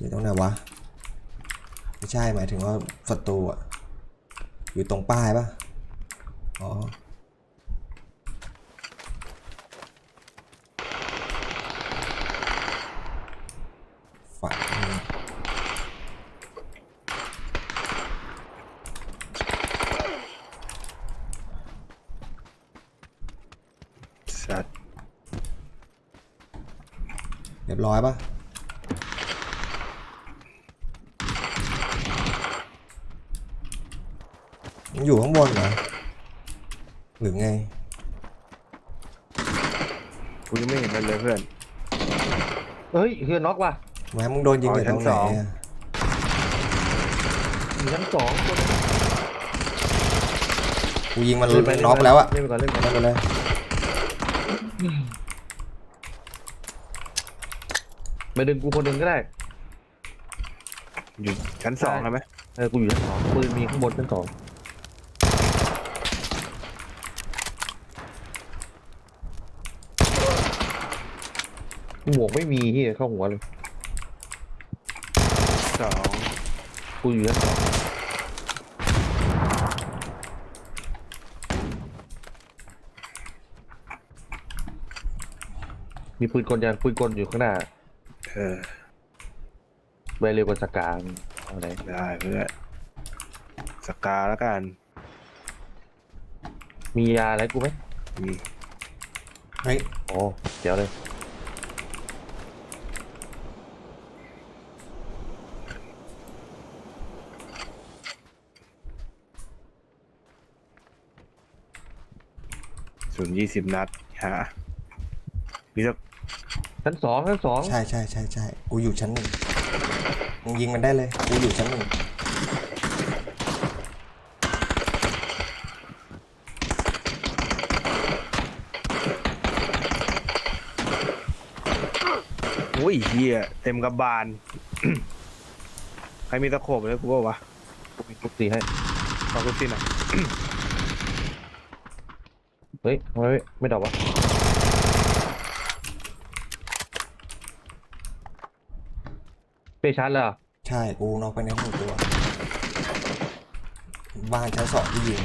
อยู่ตรงไหนวะ ไม่ใช่หมายถึงว่าศัตรูอะอยู่ตรงป้ายปะอ๋อฝันสัตว์เรียบร้อยปะมัน อยู่ข้างบนเหรอ หรือไง กูยังไม่เห็นมันเลยเพื่อน เฮ้ยเฮือน็อกว่ะแม้มึงโดนยิงอ๋อจากตรงไหนชั้นสองอะอยู่ชั้นสองตัวกูยิงมันเล่นไปน็อกไปแล้วอะเล่นไปก่อนเล่นไปก่อน นั่นไปเลยไปดึงกูคนหนึ่งก็ได้ อยู่ชั้นสองแล้วไหม เออ กูอยู่ชั้นสองปืนมีข้างบนชั้นสอง หมวกไม่มีที่เข้าหัวเลยสองกูอยู่ชั้นสองมีปืนกลยันปืนกลอยู่ข้างหน้าเออไปเร็วกว่าสกาเอาไหนได้เพื่อนสกาแล้วกัน มียาอะไรกูไหมมีเฮ้ยโอ้เดี๋ยวเลย ศูนย์ยี่สิบนัดฮะมีสักชั้นสองชั้นสองใช่ใช่ใช่ใช่กูอยู่ชั้นหนึ่งมึงยิงมันได้เลย กูอยู่ชั้นหนึ่งอุ้ยเฮียเต็มกระบาล ใครมีตะโขบเลยกูว่าวะกูมีทุกตีให้ขอบคุณสินะ เฮ้ยทำไมไม่ไม่ดอกวะเปชาร์จเลยเหรอใช่กูนอกไปในห้องตัว บ้านชั้นสองที่ยิง